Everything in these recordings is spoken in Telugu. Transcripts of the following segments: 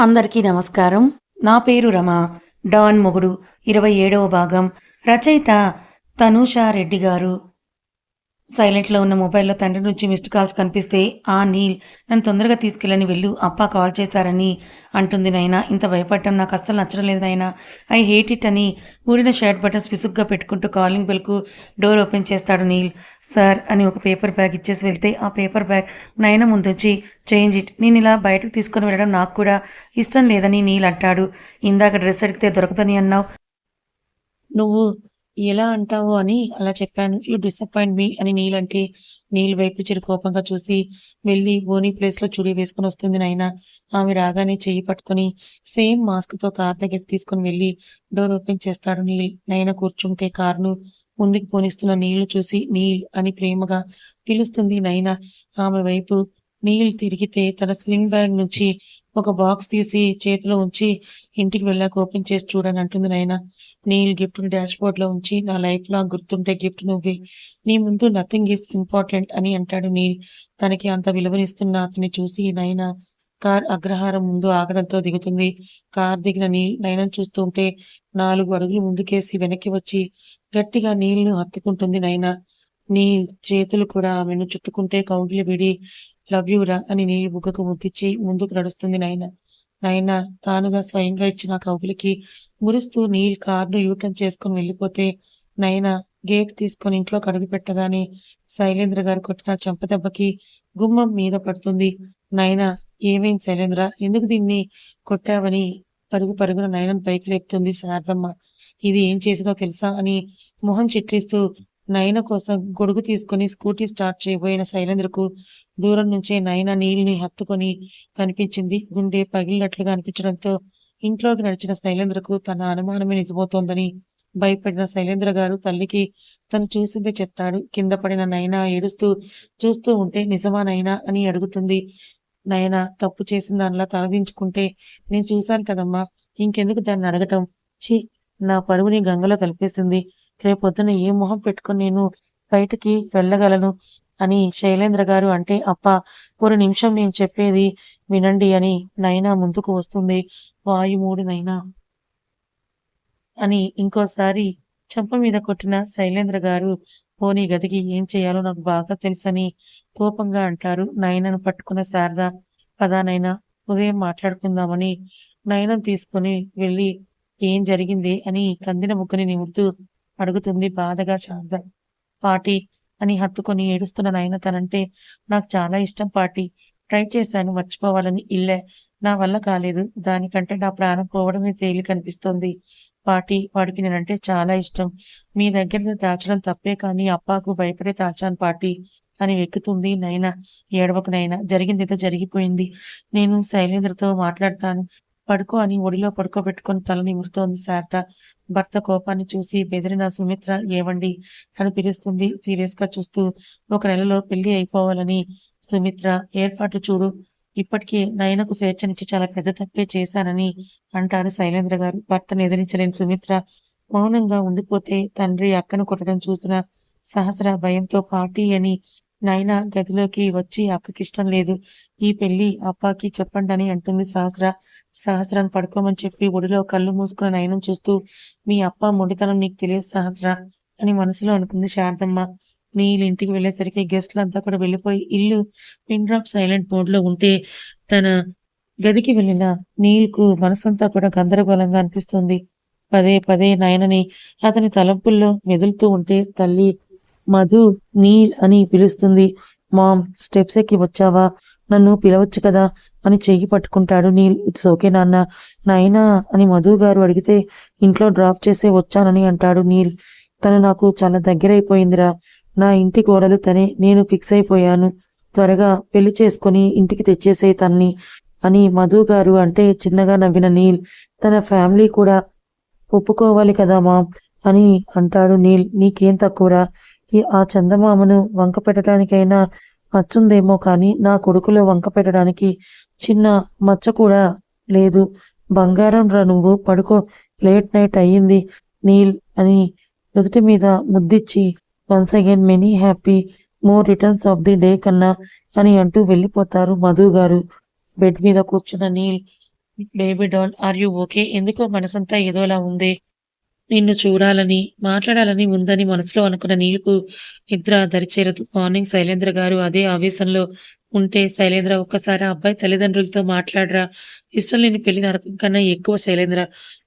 అందరికీ నమస్కారం. నా పేరు రమ. డాన్ మొగుడు ఇరవై ఏడవ భాగం. రచయిత తనూషా రెడ్డి గారు. సైలెంట్లో ఉన్న మొబైల్లో తండ్రి నుంచి మిస్డ్ కాల్స్ కనిపిస్తే ఆ నీల్ నన్ను తొందరగా తీసుకెళ్ళని వెళ్ళు. అప్ప కాల్ చేశారని అంటుంది నైనా. ఇంత భయపడటం నాకు అస్సలు నచ్చడం లేదు నైనా. ఐ హేట్ ఇట్ అని ఊడిన షర్ట్ బటన్స్ విసుగ్గా పెట్టుకుంటూ కాలింగ్ బెల్కు డోర్ ఓపెన్ చేస్తాడు నీల్. సార్ అని ఒక పేపర్ బ్యాగ్ ఇచ్చేసి వెళ్తే ఆ పేపర్ బ్యాగ్ నయన ముందొచ్చి చేంజ్ ఇట్. నేను ఇలా బయటకు తీసుకొని వెళ్ళడం నాకు కూడా ఇష్టం లేదని నీళ్ళు అంటాడు. ఇందాక డ్రెస్ అడిగితే దొరకదని అన్నావు. నువ్వు ఎలా అంటావు అని అలా చెప్పాను. యూ డిసప్పాయింట్ మీ అని నీళ్ళంటే నీళ్ళు వైపు చిరు కోపంగా చూసి వెళ్ళి ఓనీ ప్లేస్లో చుడి వేసుకుని వస్తుంది నాయన. ఆమె రాగానే చెయ్యి పట్టుకొని సేమ్ మాస్క్తో కార్ దగ్గరికి తీసుకుని వెళ్ళి డోర్ ఓపెన్ చేస్తాడు నీళ్ళు నైనా కూర్చుంటే కార్ను ముందుకు పోనిస్తున్న నీళ్ళు చూసి నీల్ అని ప్రేమగా పిలుస్తుంది నైనా. ఆమె వైపు నీల్ తిరిగితే తన స్లింగ్ బ్యాగ్ నుంచి ఒక బాక్స్ తీసి చేతిలో ఉంచి ఇంటికి వెళ్ళాక ఓపెన్ చేసి చూడని అంటుంది నైనా. నీల్ గిఫ్ట్ డాష్ బోర్డ్లో ఉంచి నా లైఫ్లో గుర్తుంటే గిఫ్ట్ నువ్వే. నీ ముందు నథింగ్ ఈస్ ఇంపార్టెంట్ అని అంటాడు నీల్. తనకి అంత విలువనిస్తున్న అతన్ని చూసి నైనా కార్ అగ్రహారం ముందు ఆగడంతో దిగుతుంది. కార్ దిగిన నీల్ నయనం చూస్తూ ఉంటే నాలుగు అడుగులు ముందుకేసి వెనక్కి వచ్చి గట్టిగా నీళ్ళు హత్తుకుంటుంది నైనా నీ చేతులు కూడా ఆమెను చుట్టుకుంటే కౌగిలి విడి లవ్ యూరా అని నీళ్ళు బుగ్గకు ముద్దిచ్చి ముందుకు నడుస్తుంది నాయన. నైనా తానుగా స్వయంగా ఇచ్చిన కౌగిలికి మురుస్తూ నీల్ కార్ను యూటర్న్ చేసుకుని వెళ్ళిపోతే నైనా గేట్ తీసుకొని ఇంట్లో కడుగు పెట్టగానే శైలేంద్ర గారు కొట్టిన చెంపదెబ్బకి గుమ్మం మీద పడుతుంది. నైనా ఏమైంది శైలేంద్ర? ఎందుకు దీన్ని కొట్టావని పరుగు పరుగున నయనం పైకి లేపుతుంది శారదమ్మ. ఇది ఏం చేసిందో తెలుసా అని మొహం చిట్లిస్తూ నయన కోసం గొడుగు తీసుకుని స్కూటీ స్టార్ట్ చేయబోయిన శైలేంద్రకు దూరం నుంచే నయన నీళ్ళని హత్తుకొని కనిపించింది. గుండె పగిలినట్లుగా అనిపించడంతో ఇంట్లోకి నడిచిన శైలేంద్రకు తన అనుమానమే నిజమవుతోందని భయపడిన శైలేంద్ర గారు తల్లికి తను చూసిందే చెప్తాడు. కింద పడిన నైనా ఏడుస్తూ చూస్తూ ఉంటే నిజమా నైనా అని అడుగుతుంది. నాయనా తప్పు చేసిన దానిలా తలదించుకుంటే నేను చూశాను కదమ్మా ఇంకెందుకు దాన్ని అడగటం? ఛీ నా పరువుని గంగలో కలిపేసింది. రేపొద్దున ఏ మొహం పెట్టుకుని నేను బయటికి వెళ్ళగలను అని శైలేంద్ర గారు అంటే అప్ప ఒక నిమిషం నేను చెప్పేది వినండి అని నైనా ముందుకు వస్తుంది. వాయుమూడి నైనా అని ఇంకోసారి చెంప మీద కొట్టిన శైలేంద్ర గారు పోనీ గదికి ఏం చేయాలో నాకు బాగా తెలుసని కోపంగా అంటారు. నయనను పట్టుకున్న శారద పదానైనా ఉదయం మాట్లాడుకుందామని. నయనం తీసుకుని వెళ్ళి ఏం జరిగింది? అని కందిన ముగ్గుని నిమురుతూ అడుగుతుంది బాధగా శారద. పాటి అని హత్తుకొని ఏడుస్తున్న నయన తనంటే నాకు చాలా ఇష్టం పాటి ట్రై చేశాను మర్చిపోవాలని ఇల్లే. నా వల్ల కాలేదు. దానికంటే నా ప్రాణం పోవడమే తేలి కనిపిస్తోంది పాటి వాడికి నేనంటే చాలా ఇష్టం. మీ దగ్గర దాచడం తప్పే కానీ అప్పాకు భయపడే దాచాను పాటి అని వెక్కుతుంది. నైనా ఏడవకు నైనా జరిగిందేదో జరిగిపోయింది. నేను శైలేంద్రతో మాట్లాడతాను. పడుకో అని ఒడిలో పడుకోబెట్టుకుని తల నిమురుతోంది శారద. భర్త కోపాన్ని చూసి బెదిరిన సుమిత్ర ఏవండి? అని పిలుస్తుంది. సీరియస్గా చూస్తూ ఒక నెలలో పెళ్ళి అయిపోవాలని. సుమిత్ర ఏర్పాటు చూడు. ఇప్పటికీ నయనకు స్వేచ్ఛనిచ్చి చాలా పెద్ద తప్పే చేశానని అంటారు శైలేంద్ర గారు. భర్తను ఎదిరించలేని సుమిత్ర మౌనంగా ఉండిపోతే తండ్రి అక్కను కొట్టడం చూసిన సహస్ర భయంతో పార్టీ అని నైనా గదిలోకి వచ్చి అక్కకి ఇష్టం లేదు. ఈ పెళ్ళి అప్పాకి చెప్పండి అని అంటుంది సహస్ర. సహస్రాన్ని పడుకోమని చెప్పి ఒడిలో కళ్ళు మూసుకున్న నయనం చూస్తూ మీ అప్ప మొండితనం నీకు తెలియదు సహస్ర అని మనసులో అనుకుంది శారదమ్మ నీళ్ళు ఇంటికి వెళ్ళేసరికి గెస్ట్లు అంతా కూడా వెళ్ళిపోయి ఇల్లు పిన్ డ్రాప్ సైలెంట్ మోడ్లో ఉంటే తన గదికి వెళ్ళిన నీళ్ళకు మనసంతా కూడా గందరగోళంగా అనిపిస్తుంది. పదే పదే నయనని అతని తలంపుల్లో మెదులుతూ ఉంటే తల్లి మధు నీల్ అని పిలుస్తుంది. మామ్ స్టెప్స్ ఎక్కి వచ్చావా? నన్ను పిలవచ్చు కదా? అని చెయ్యి పట్టుకుంటాడు నీల్. ఇట్స్ ఓకే నాన్న. నాయనా అని మధు గారు అడిగితే ఇంట్లో డ్రాప్ చేసే వచ్చానని అంటాడు నీల్. తను నాకు చాలా దగ్గరైపోయిందిరా. నా ఇంటి గోడలు తనే నేను ఫిక్స్ అయిపోయాను. త్వరగా పెళ్ళి చేసుకుని ఇంటికి తెచ్చేసే తన్ని అని మధు గారు అంటే చిన్నగా నవ్విన నీల్. తన ఫ్యామిలీ కూడా ఒప్పుకోవాలి కదా మామ్ అని అంటాడు నీల్. నీకేం తక్కువరా? ఈ ఆ చందమామను వంక పెట్టడానికైనా మచ్చుందేమో కానీ నా కొడుకులో వంక పెట్టడానికి చిన్న మచ్చ కూడా లేదు బంగారం రా నువ్వు పడుకో లేట్ నైట్ అయ్యింది నీల్ అని నుదుటి మీద ముద్దిచ్చి once again many happy more returns of the day కన్నా అని అంటూ వెళ్ళిపోతారు మధు గారు బెడ్ మీద కూర్చున్న Neel baby doll are you okay? ఎందుకో మనసంతా ఏదోలా ఉంది. నిన్ను చూడాలని, మాట్లాడాలని ఉందని మనసులో అనుకున్న నీకు నిద్ర దరిచేరదు. మార్నింగ్ శైలేంద్ర గారు అదే ఆవేశంలో ఉంటే శైలేంద్ర ఒక్కసారి అబ్బాయి తల్లిదండ్రులతో మాట్లాడరా? ఇష్టం లేని పెళ్ళి నరకం కన్నా ఎక్కువ శైలేంద్ర.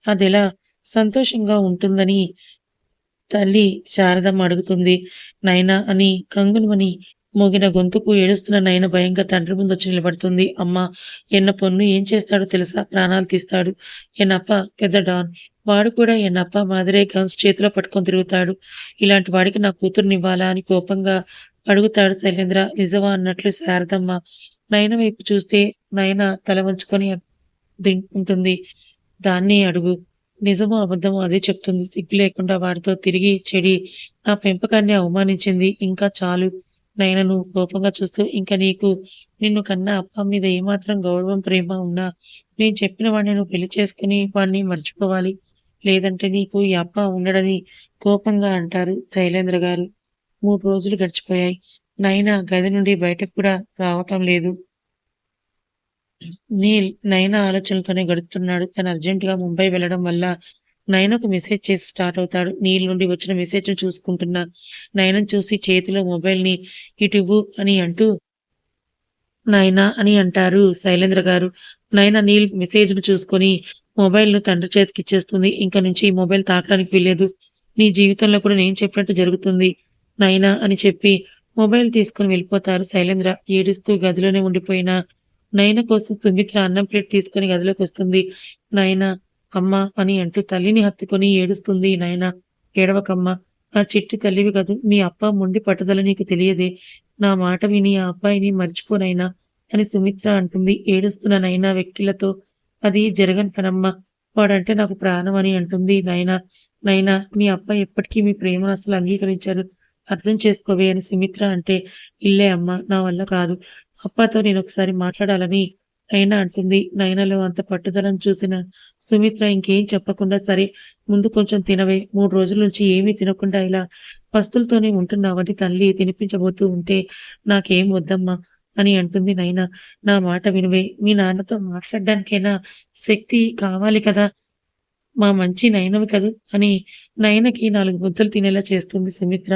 అదెలా సంతోషంగా ఉంటుందని తల్లి శారదమ్మ అడుగుతుంది. నైనా అని కంగునమని మోగిన గొంతుకు ఏడుస్తున్న నయన భయంగా తండ్రి ముందొచ్చి నిలబడుతుంది. అమ్మ ఎన్న పొన్ను ఏం చేస్తాడో తెలుసా? ప్రాణాలు తీస్తాడు. ఎన్నప్ప పెద్ద డాన్. వాడు కూడా ఎన్నప్ప మాదిరే గన్స్ చేతిలో పట్టుకొని తిరుగుతాడు. ఇలాంటి వాడికి నా కూతురునివ్వాలా అని కోపంగా అడుగుతాడు శైలేంద్ర. నిజమా అన్నట్లు శారదమ్మ నయన వైపు చూస్తే నయన తల వంచుకొని ఉంటుంది. దాన్ని అడుగు. నిజమో అబద్ధమో అదే చెప్తుంది. సిగ్గు లేకుండా వాడితో తిరిగి చెడి నా పెంపకాన్ని అవమానించింది. ఇంకా చాలు నయనను కోపంగా చూస్తూ ఇంకా నీకు నిన్ను కన్న అప్ప మీద ఏమాత్రం గౌరవం, ప్రేమ ఉన్నా నేను చెప్పిన వాడిని నువ్వు పెళ్ళి చేసుకుని వాడిని మర్చిపోవాలి. లేదంటే నీకు ఈ అప్ప ఉండడని కోపంగా అంటారు శైలేంద్ర గారు. మూడు రోజులు గడిచిపోయాయి. నైనా గది నుండి బయటకు కూడా రావటం లేదు. నీల్ నైనా ఆలోచనలతోనే గడుపుతున్నాడు. తను అర్జెంటుగా ముంబై వెళ్ళడం వల్ల నయనకు మెసేజ్ చేసి స్టార్ట్ అవుతాడు. నీళ్ళ నుండి వచ్చిన మెసేజ్‌ను చూసుకుంటున్న నయనం చూసి చేతిలో మొబైల్‌ని ఇటువు అని అంటూ నైనా అని అంటారు శైలేంద్ర గారు. నైనా నీల్ మెసేజ్‌ను చూసుకొని మొబైల్‌ను తండ్రి చేతికి ఇచ్చేస్తుంది ఇంక నుంచి ఈ మొబైల్ తాకడానికి వీల్లేదు. నీ జీవితంలో కూడా నేను చెప్పినట్టు జరుగుతుంది నైనా అని చెప్పి మొబైల్ తీసుకొని వెళ్ళిపోతారు శైలేంద్ర. ఏడుస్తూ గదిలోనే ఉండిపోయిన నయన కోసం సుమిత్ర అన్నం ప్లేట్ తీసుకొని గదిలోకొస్తుంది. నైనా అమ్మా అని అంటూ తల్లిని హత్తుకొని ఏడుస్తుంది నాయన ఏడవకమ్మా! నా చిట్టి తల్లివి కదూ! మీ అప్ప మొండి పట్టుదల నీకు తెలియదే! నా మాట విని ఆ అబ్బాయిని మర్చిపోనైనా అని సుమిత్ర అంటుంది ఏడుస్తున్న నైనా వ్యక్తులతో అది జరగని పనమ్మ వాడంటే నాకు ప్రాణం అని అంటుంది నైనా నైనా మీ అప్ప ఎప్పటికీ మీ ప్రేమను అసలు అంగీకరించారు అర్థం చేసుకోవే అని సుమిత్ర అంటే ఇల్లే అమ్మా! నా వల్ల కాదు. అప్పతో నేను ఒకసారి మాట్లాడాలని నైనా అంటుంది. నయనలో అంత పట్టుదలను చూసిన సుమిత్ర ఇంకేం చెప్పకుండా సరే ముందు కొంచెం తినవే. మూడు రోజుల నుంచి ఏమీ తినకుండా ఇలా పస్తులతోనే ఉంటున్నావని తల్లి తినిపించబోతూ ఉంటే నాకేం వద్దమ్మా అని అంటుంది నయన. నా మాట వినువే. మీ నాన్నతో మాట్లాడడానికైనా శక్తి కావాలి కదా! మా మంచి నయనవి కదూ అని నయనకి నాలుగు ముద్దలు తినేలా చేస్తుంది సుమిత్ర.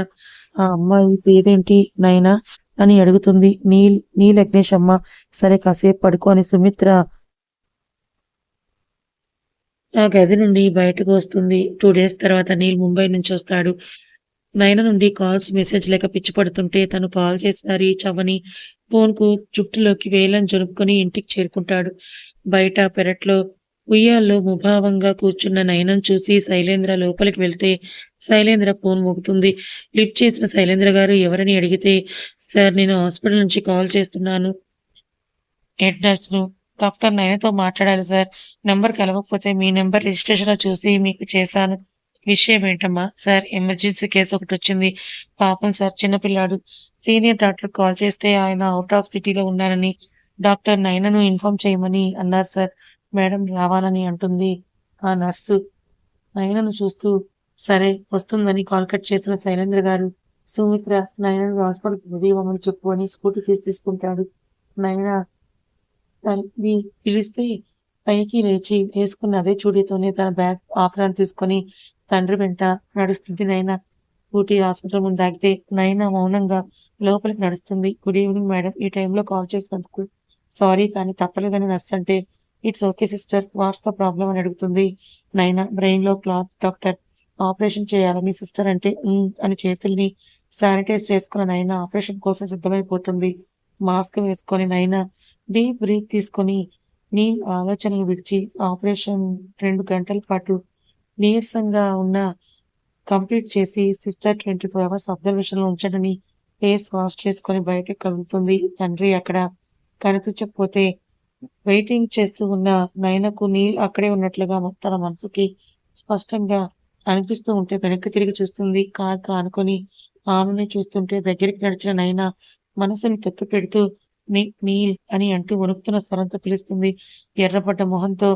ఆ అమ్మాయి పేరేంటి నయనా అని అడుగుతుంది. నీల్ నీల్ లగ్నేష్ అమ్మ. సరే కాసేపు పడుకో అని సుమిత్ర ఆ గది నుండి బయటకు వస్తుంది. టూ డేస్ తర్వాత నీల్ ముంబై నుంచి వస్తాడు. నయన నుండి కాల్స్, మెసేజ్ లేక పిచ్చి పడుతుంటే తను కాల్ చేసిన రీచ్ అవ్వని ఫోన్‌కు జుట్టులోకి వేలం జరుపుకొని ఇంటికి చేరుకుంటాడు. బయట పెరట్లో ఉయ్యాల్లో ముభావంగా కూర్చున్న నయనం చూసి శైలేంద్ర లోపలికి వెళ్తే శైలేంద్ర ఫోన్ మోగుతుంది. లిఫ్ట్ చేసిన శైలేంద్ర గారు ఎవరని అడిగితే సార్ నేను హాస్పిటల్ నుంచి కాల్ చేస్తున్నాను. హెడ్ నర్స్‌ను. డాక్టర్ నయనతో మాట్లాడాలి సార్. నెంబర్ కలవకపోతే మీ నెంబర్ రిజిస్ట్రేషన్‌లో చూసి మీకు చేశాను. విషయం ఏంటమ్మా? సార్ ఎమర్జెన్సీ కేస్ ఒకటొచ్చింది. పాపం సార్ చిన్నపిల్లాడు సీనియర్ డాక్టర్ కాల్ చేస్తే ఆయన అవుట్ ఆఫ్ సిటీలో ఉన్నారని, డాక్టర్ నయనను ఇన్ఫార్మ్ చేయమని అన్నారు సార్. మేడం రావాలని అంటుంది ఆ నర్సు. నయనను చూస్తూ సరే వస్తుందని కాల్ కట్ చేసిన శైలేంద్ర గారు సుమిత్ర నైనా హాస్పిటల్‌కి రెడీ అవ్వమని చెప్పు అని స్కూటీ ఫీజు తీసుకుంటాడు. నయన తల్లి పిలిస్తే పైకి లేచి వేసుకున్న అదే చూడితోనే తన బ్యాగ్, ఆభరణాలు తీసుకొని తండ్రి వెంట నడుస్తుంది నయన. స్కూటీ హాస్పిటల్ ముందు ఆగితే నయన మౌనంగా లోపలికి నడుస్తుంది. Good evening madam. ఈ టైంలో కాల్ చేసినందుకు సారీ కానీ తప్పలేదని నర్స్ అంటే it's okay sister. What's the problem అని అడుగుతుంది నైనా బ్రెయిన్‌లో క్లాత్ డాక్టర్. ఆపరేషన్ చేయాలని సిస్టర్ అంటే అని చేతుల్ని శానిటైజ్ చేసుకున్న నైనా ఆపరేషన్ కోసం సిద్ధమైపోతుంది. మాస్క్ వేసుకొని నైనా డీప్ బ్రీత్ తీసుకొని నీ ఆలోచనలు విడిచి ఆపరేషన్ రెండు గంటల పాటు నీరసంగా ఉన్న కంప్లీట్ చేసి సిస్టర్ 24 అవర్స్ అబ్జర్వేషన్‌లో ఉంచడని ఫేస్ వాష్ చేసుకొని బయటకు కదులుతుంది. తండ్రి అక్కడ కనిపించకపోతే వెయిటింగ్ చేస్తూ ఉన్న నయనకు నీల్ అక్కడే ఉన్నట్లుగా తన మనసుకి స్పష్టంగా అనిపిస్తూ ఉంటే వెనక్కి తిరిగి చూస్తుంది. కాక అనుకుని ఆమెని చూస్తుంటే దగ్గరికి నడిచిన నైనా మనసుని తొక్కిపెడుతూ నీ నీల్ అని అంటూ వణుకుతున్న స్వరంతో పిలుస్తుంది. ఎర్రబడ్డ మొహంతో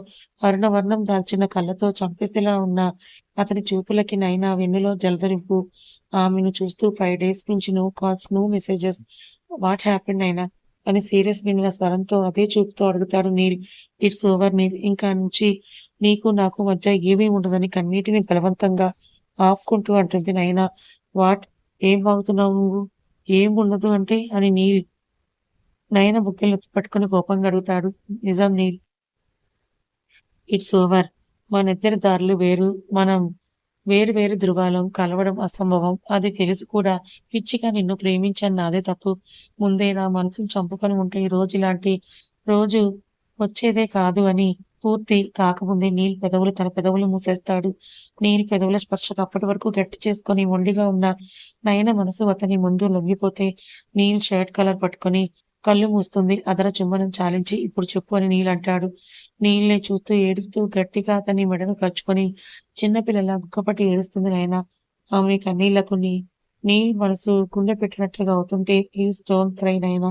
అరుణవర్ణం దాల్చిన కళ్ళతో చంపేసేలా ఉన్న అతని చూపులకి నైనా వెన్నులో జలదరింపు ఆమెను చూస్తూ ఫైవ్ డేస్ నుంచి no calls, no messages. What happened అయినా అని సీరియస్ నిన్న స్వరంతో అదే చూపుతో అడుగుతాడు నీల్ ఇట్స్ ఓవర్ నీల్ ఇంకా నుంచి నీకు నాకు మధ్య ఏమీ ఉండదని కన్నీటిని బలవంతంగా ఆపుకుంటూ అంటుంది నైనా. వాట్? ఏం వాగుతున్నావు నువ్వు? ఏం ఉండదు అంటే అని నీల్. నయన బుక్కెలు పట్టుకుని కోపంగా అడుగుతాడు. నిజం నీల్. It's over. మనిద్దరి దారులు వేరు. మనం వేరు వేరు ధృవాలం కలవడం అసంభవం. అది తెలుసు కూడా. పిచ్చిగా నిన్ను ప్రేమించాను నాదే తప్పు. ముందే నా మనసును చంపుకొని ఉంటే ఈ రోజు ఇలాంటి రోజు వచ్చేదే కాదు అని పూర్తి కాకముందే నీల్ పెదవులు తన పెదవులు మూసేస్తాడు. నీల్ పెదవుల స్పర్శకు అప్పటి వరకు గట్టి చేసుకొని మొండిగా ఉన్న నయన మనసు అతని ముందు లొంగిపోతే నీల్ షర్ట్ కలర్ పట్టుకొని కళ్ళు మూస్తుంది. అదర చుమ్మనం చాలించి ఇప్పుడు చెప్పు అని నీల్ అంటాడు నీళ్ళని చూస్తూ ఏడుస్తూ గట్టిగా అతని మెడను కచ్చుకొని చిన్నపిల్లల గుక్కపట్టి ఏడుస్తుంది నాయన. ఆమె కన్నీళ్ళకు నీల్ మనసు గుండె పెట్టినట్లుగా అవుతుంటే ప్లీజ్ డోంట్ క్రై నాయనా.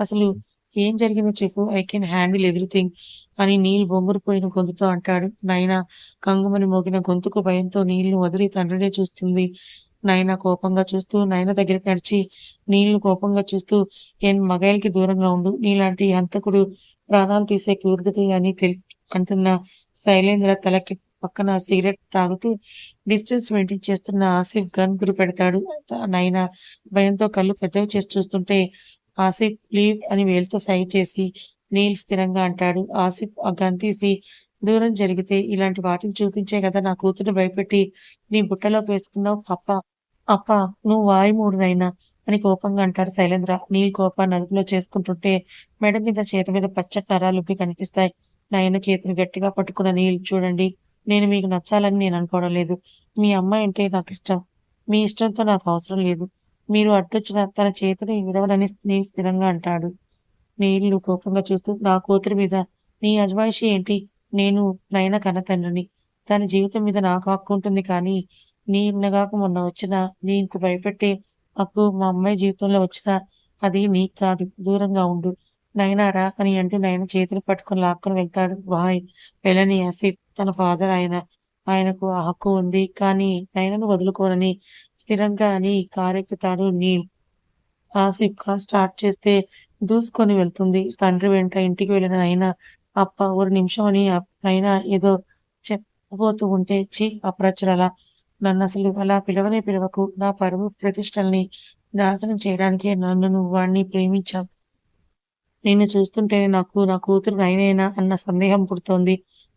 అసలు ఏం జరిగిందో చెప్పు. ఐ కెన్ హ్యాండిల్ ఎవ్రీథింగ్ అని నీళ్ళు బొంగురుపోయిన గొంతుతో అంటాడు. నైనా కంగుమని మోగిన గొంతుకు భయంతో నీళ్ళు వదిలి తండ్రినే చూస్తుంది. నయన కోపంగా చూస్తూ నయన దగ్గరికి నడిచి నీళ్ళు కోపంగా చూస్తూ ఏం మగాయిలకి దూరంగా ఉండు. నీలాంటి హంతకుడు ప్రాణాలు తీసే క్రూరుడికి అని తెలి అంటున్న శైలేంద్ర తలకి పక్కన సిగరెట్ తాగుతూ డిస్టెన్స్ మెయింటైన్ చేస్తున్న ఆసిఫ్ గన్ గురి పెడతాడు నైనా భయంతో కళ్ళు పెద్దవి చేసి చూస్తుంటే ఆసిఫ్ లీవ్ అని వేలుతో సై చేసి నీల్ స్థిరంగా అంటాడు. ఆసిఫ్ ఆ గన్ తీసి దూరం జరిగితే ఇలాంటి వాటిని చూపించే కదా నా కూతురు భయపెట్టి నీ బుట్టలోకి వేసుకున్నావు. అప్ప అప్ప నువ్వు వాయుమూడునైనా అని కోపంగా అంటారు శైలేంద్ర. నీల్ కోపాన్ని అదుపులో చేసుకుంటుంటే మెడ మీద చేతి మీద పచ్చటి నరాలుబ్బి కనిపిస్తాయి. నాయన చేతిని గట్టిగా పట్టుకున్న నీల్ చూడండి నేను మీకు నచ్చాలని నేను అనుకోవడం లేదు. మీ అమ్మాయి అంటే నాకు ఇష్టం. మీ ఇష్టంతో నాకు అవసరం లేదు. మీరు అడ్డొచ్చిన తన చేతిని విడవలని నేను స్థిరంగా అంటాడు. నీళ్ళు కోపంగా చూస్తూ నా కూతురి మీద నీ అజమాయిషి ఏంటి? నేను నయన కన్న తండ్రిని. తన జీవితం మీద నాకు హక్కు ఉంటుంది కానీ నీ నిన్నగాక మొన్న వచ్చిన నీకు భయపెట్టే అప్పు మా అమ్మాయి జీవితంలో వచ్చిన అది నీకు కాదు. దూరంగా ఉండు. నయనారా అని అంటూ నయన చేతులు పట్టుకుని లాక్కొని వెళ్తాడు. బాయ్ వెళ్ళని ఆసిఫ్ తన ఫాదర్ ఆయన. ఆయనకు ఆ హక్కు ఉంది కానీ నయనను వదులుకోనని స్థిరంగా అని కారెక్కుతాడు నీల్. ఆసిఫ్ కార్ స్టార్ట్ చేస్తే దూసుకొని వెళ్తుంది. తండ్రి వెంట ఇంటికి వెళ్ళిన అయినా అప్ప ఒక నిమిషం అని అయినా ఏదో చెప్పబోతూ ఉంటే చి అప్రచురలా. నన్ను అసలు అలా పిలవనే పిలవకు. నా పరువు ప్రతిష్టల్ని నాశనం చేయడానికే నన్ను నువ్వు వాడిని ప్రేమించావు. నిన్ను చూస్తుంటేనే నాకు నా కూతురు నయనేనా అన్న సందేహం పుడుతోంది.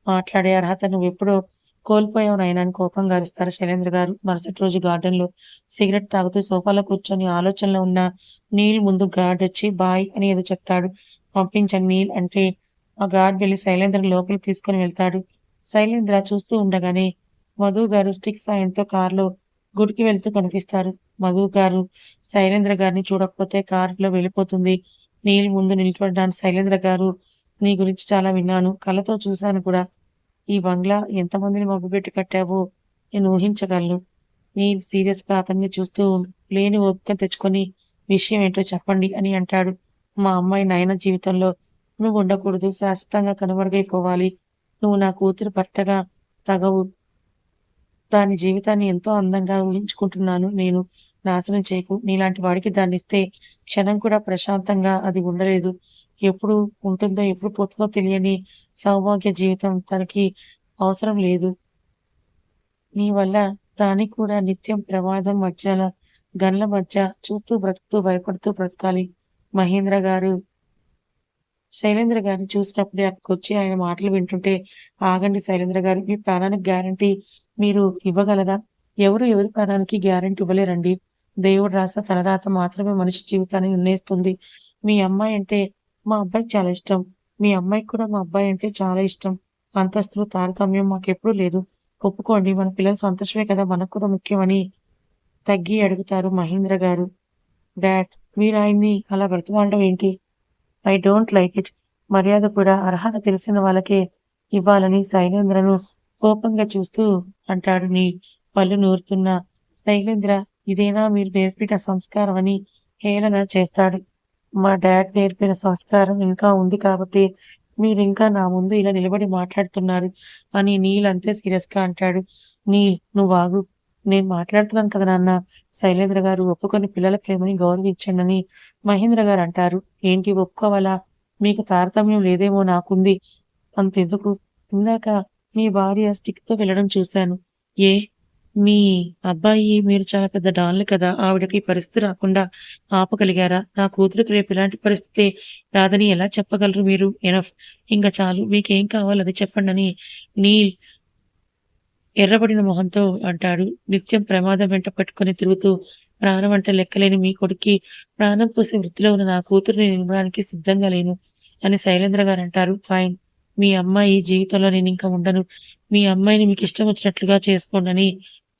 మాట్లాడే అర్హత నువ్వు ఎప్పుడో కోల్పోయావు నైనా అని కోపంగా అరుస్తారు శైలేంద్ర గారు. మరుసటి రోజు గార్డెన్లో సిగరెట్ తాగుతూ సోఫాలో కూర్చొని ఆలోచనలో ఉన్న నీల్ ముందు గార్డ్ వచ్చి బాయ్ అని ఏదో చెప్తాడు. పంపించని నీల్ అంటే ఆ గార్డ్ వెళ్ళి శైలేంద్ర లోపలికి తీసుకుని వెళ్తాడు. శైలేంద్ర చూస్తూ ఉండగానే మధు గారు స్టిక్ సాయంతో కారులో గుడికి వెళ్తూ కనిపిస్తారు. మధు గారు శైలేంద్ర గారిని చూడకపోతే కారులో వెళ్ళిపోతుంది. నీళ్ళు ముందు నిలబడ్డాను. శైలేంద్ర గారు నీ గురించి చాలా విన్నాను. కళ్ళతో చూశాను కూడా. ఈ బంగ్లా ఎంతమందిని మబ్బుపెట్టి కట్టావో నేను ఊహించగలను. మీ సీరియస్గా అతన్ని చూస్తూ లేని ఓపిక తెచ్చుకొని విషయం ఏంటో చెప్పండి అని అంటాడు. మా అమ్మాయి నాయన జీవితంలో నువ్వు ఉండకూడదు శాశ్వతంగా కనుమరుగైపోవాలి. నువ్వు నా కూతురు భర్తగా తగవు. దాని జీవితాన్ని ఎంతో అందంగా ఊహించుకుంటున్నాను నేను. నాశనం చేయకు. నీలాంటి వాడికి దాన్ని ఇస్తే క్షణం కూడా ప్రశాంతంగా అది ఉండలేదు. ఎప్పుడు ఉంటుందో ఎప్పుడు పోతుందో తెలియని సౌభాగ్య జీవితం తనకి అవసరం లేదు. నీ వల్ల దానికి కూడా నిత్యం ప్రమాదం మధ్యల గన్ల మధ్య చూస్తూ బ్రతుకుతూ భయపడుతూ బ్రతకాలి. మహేంద్ర గారు శైలేంద్ర గారిని చూసినప్పుడే అక్కడికి వచ్చి ఆయన మాటలు వింటుంటే ఆగండి శైలేంద్ర గారు మీ ప్రాణానికి గ్యారంటీ మీరు ఇవ్వగలరా? ఎవరు ఎవరి ప్రాణానికి గ్యారంటీ ఇవ్వలేరండి. దేవుడు రాస తలరాత మాత్రమే మనిషి జీవితాన్ని నిర్ణయిస్తుంది. మీ అమ్మాయి అంటే మా అబ్బాయి చాలా ఇష్టం. మీ అమ్మాయికి కూడా మా అబ్బాయి అంటే చాలా ఇష్టం. అంతస్తులు తారతమ్యం మాకెప్పుడు లేదు. ఒప్పుకోండి మన పిల్లల సంతోషమే కదా మనకు కూడా ముఖ్యమని తగ్గి అడుగుతారు మహేంద్ర గారు. డాడ్ మీరు ఆయన్ని అలా బ్రతమాడడం ఏంటి? I don't like it. మర్యాద కూడా అర్హత తెలిసిన వాళ్ళకే ఇవ్వాలని శైలేంద్రను కోపంగా చూస్తూ అంటాడు నీ పళ్ళు నూరుతున్న. శైలేంద్ర ఇదేనా మీరు నేర్పిన సంస్కారం అని హేళన చేస్తాడు. మా డాడ్ నేర్పిన సంస్కారం ఇంకా ఉంది కాబట్టి మీరు ఇంకా నా ముందు ఇలా నిలబడి మాట్లాడుతున్నారు అని నీల్ అంతే సీరియస్గా అంటాడు. నీల్ నువ్వు ఆగు. నేను మాట్లాడుతున్నాను కదా నాన్న. శైలేంద్ర గారు ఒప్పుకొని పిల్లల ప్రేమని గౌరవించండి మహేంద్ర గారు అంటారు. ఏంటి ఒప్పుకోవాలా? మీకు తారతమ్యం లేదేమో నాకుంది. అంతెందుకు? ఇందాక మీ భార్య స్టిక్తో వెళ్ళడం చూశాను. ఏ? మీ అబ్బాయి మీరు చాలా పెద్ద డాన్లు కదా ఆవిడకి పరిస్థితి రాకుండా ఆపగలిగారా? నా కూతురికి రేపు ఇలాంటి పరిస్థితి రాదని ఎలా చెప్పగలరు మీరు? ఎనఫ్. ఇంకా చాలు మీకేం కావాలో అది చెప్పండి అని నీల్ ఎర్రబడిన మొహంతో అంటాడు. నిత్యం ప్రమాదం వెంట పట్టుకుని తిరుగుతూ ప్రాణం అంటే లెక్కలేని మీ కొడుక్కి ప్రాణం పోసే వృత్తిలో ఉన్న నా కూతురిని నిలవడానికి సిద్ధంగా లేను అని శైలేంద్ర గారు అంటారు. ఫైన్. మీ అమ్మాయి జీవితంలో నేను ఇంకా ఉండను. మీ అమ్మాయిని మీకు ఇష్టం వచ్చినట్లుగా చేసుకోండి అని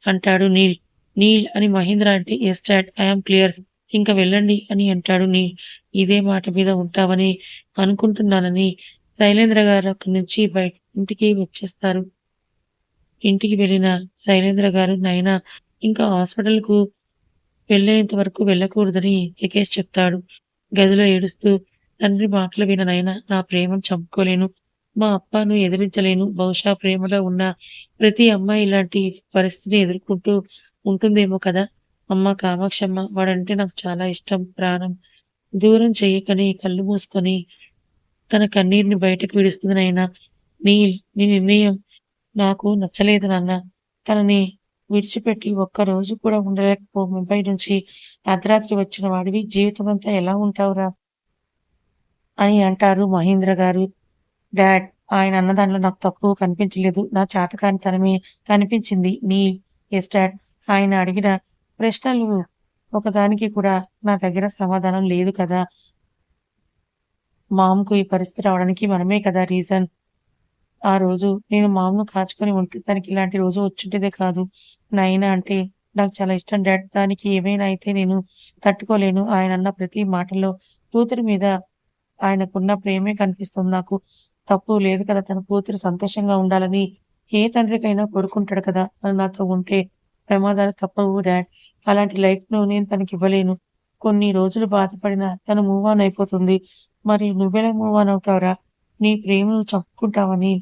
అంటాడు నీల్. నీల్ అని మహేంద్ర అంటే ఎస్ డాడ్ ఐఎమ్ క్లియర్ ఇంకా వెళ్ళండి అని అంటాడు నీల్. ఇదే మాట మీద ఉంటావని అనుకుంటున్నానని శైలేంద్ర గారు అక్కడి నుంచి బయట ఇంటికి వచ్చేస్తారు. ఇంటికి వెళ్ళిన శైలేంద్ర గారు నైనా ఇంకా హాస్పిటల్కు వెళ్ళేంత వరకు వెళ్ళకూడదని ఎకేష్ చెప్తాడు. గదిలో ఏడుస్తూ తండ్రి మాటలు విన నైనా నా ప్రేమను చంపుకోలేను. మా అప్పను ఎదిరించలేను. బహుశా ప్రేమలో ఉన్న ప్రతి అమ్మాయి ఇలాంటి పరిస్థితిని ఎదుర్కొంటూ ఉంటుందేమో కదా? అమ్మ కామాక్షమ్మ వాడంటే నాకు చాలా ఇష్టం. ప్రాణం దూరం చేయకని కళ్ళు మూసుకొని తన కన్నీరుని బయటకు విడుస్తుంది నాయన. నీ నీ నిర్ణయం నాకు నచ్చలేదు నాన్న. తనని విడిచిపెట్టి ఒక్క రోజు కూడా ఉండలేకపో. ముంబై నుంచి అర్ధరాత్రి వచ్చిన వాడివి. జీవితం అంతా ఎలా ఉంటావురా? అని అంటారు మహేంద్ర గారు. డాడ్ ఆయన అన్న దాంట్లో నాకు తక్కువ కనిపించలేదు. నా తనమే కనిపించింది నీ ఎస్ డాడ్. ఆయన అడిగిన ప్రశ్నలు ఒకదానికి కూడా నా దగ్గర సమాధానం లేదు కదా. మామ్కు ఈ పరిస్థితి రావడానికి మనమే కదా రీజన్. ఆ రోజు నేను మామను కాచుకొని ఉంటే తనకి ఇలాంటి రోజు వచ్చుంటేదే కాదు. నాయన అంటే నాకు చాలా ఇష్టం డాడ్. దానికి ఏమైనా అయితే నేను తట్టుకోలేను. ఆయన అన్న ప్రతి మాటలో కూతురి మీద ఆయనకున్న ప్రేమే కనిపిస్తుంది నాకు. తప్పు లేదు కదా. తన కూతురు సంతోషంగా ఉండాలని ఏ తండ్రికైనా కోరుకుంటాడు కదా. అని నాతో ఉంటే ప్రమాదాలు తప్పవు డాడ్. అలాంటి లైఫ్ను నేను తనకి ఇవ్వలేను. కొన్ని రోజులు బాధపడినా తను మూవ్ ఆన్ అయిపోతుంది. మరి నువ్వెలా మూవ్ ఆన్ అవుతావురా? నీ ప్రేమను చంపుకుంటావని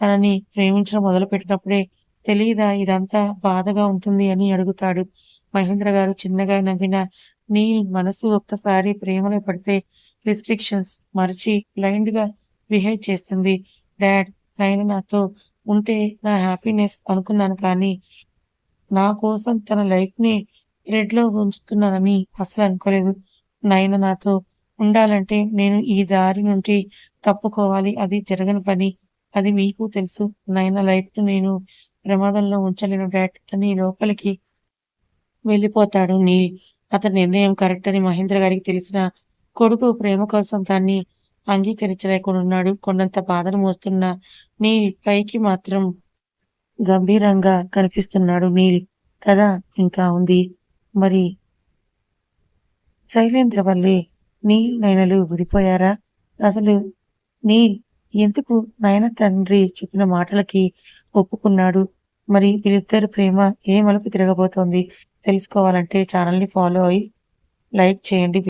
తనని ప్రేమించడం మొదలు పెట్టినప్పుడే తెలియదా ఇదంతా బాధగా ఉంటుంది అని అడుగుతాడు. మహేంద్ర గారు చిన్నగా నవ్విన నీ మనసు ఒక్కసారి ప్రేమలో పడితే రిస్ట్రిక్షన్స్ మరిచి బ్లైండ్గా బిహేవ్ చేస్తుంది. డాడ్ నైనా నాతో ఉంటే నా హ్యాపీనెస్ అనుకున్నాను కానీ నా కోసం తన లైఫ్ని లో ఉంచుతున్నానని అసలు అనుకోలేదు. నైనా నాతో ఉండాలంటే నేను ఈ దారి నుండి తప్పుకోవాలి. అది జరగని పని. అది మీకు తెలుసు. నైనా లైఫ్ను నేను ప్రమాదంలో ఉంచలేను డాడ్ అని లోపలికి వెళ్ళిపోతాడు. నీ అతని నిర్ణయం కరెక్ట్ అని మహేంద్ర గారికి తెలిసిన కొడుకు ప్రేమ కోసం దాన్ని అంగీకరించలేకున్నాడు కొండంత బాధను మోస్తున్న నీల్ పైకి మాత్రం గంభీరంగా కనిపిస్తున్నాడు. నీల్ కదా? ఇంకా ఉంది. మరి శైలేంద్ర వల్లే నీల్ నయనలు విడిపోయారా? అసలు నీల్ ఎందుకు నయన తండ్రి చెప్పిన మాటలకి ఒప్పుకున్నాడు? మరి వీరిద్దరి ప్రేమ ఏ మలుపు తిరగబోతోంది? తెలుసుకోవాలంటే ఛానల్ని ఫాలో అయ్యి లైక్ చేయండి.